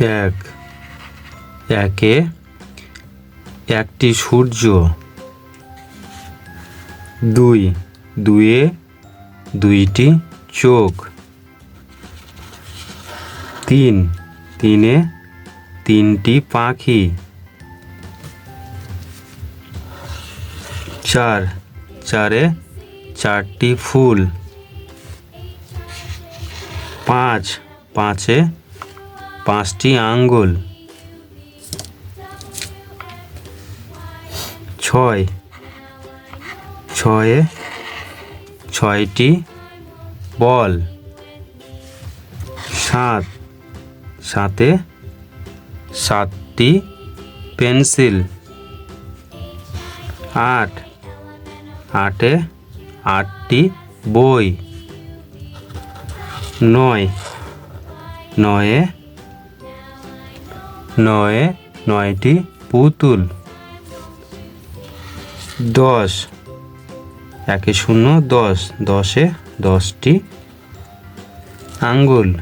এক, একে, একটি সূর্য। দুই, দুয়ে, দুইটি চোখ। তিন, তিনে, তিনটি পাখি। চার, চারে চারটি ফুল। পাঁচ, পাঁচে পাঁচটি আঙ্গুল। ছয়। ছয়ে ছয়টি বল। সাত। সাতে সাতটি পেন্সিল। আট। আটে আটটি বই। নয়। নয়ে নয়ে নয়টি পুতুল। দশ। একে শূন্য দশ। দশে দশটি আঙ্গুল।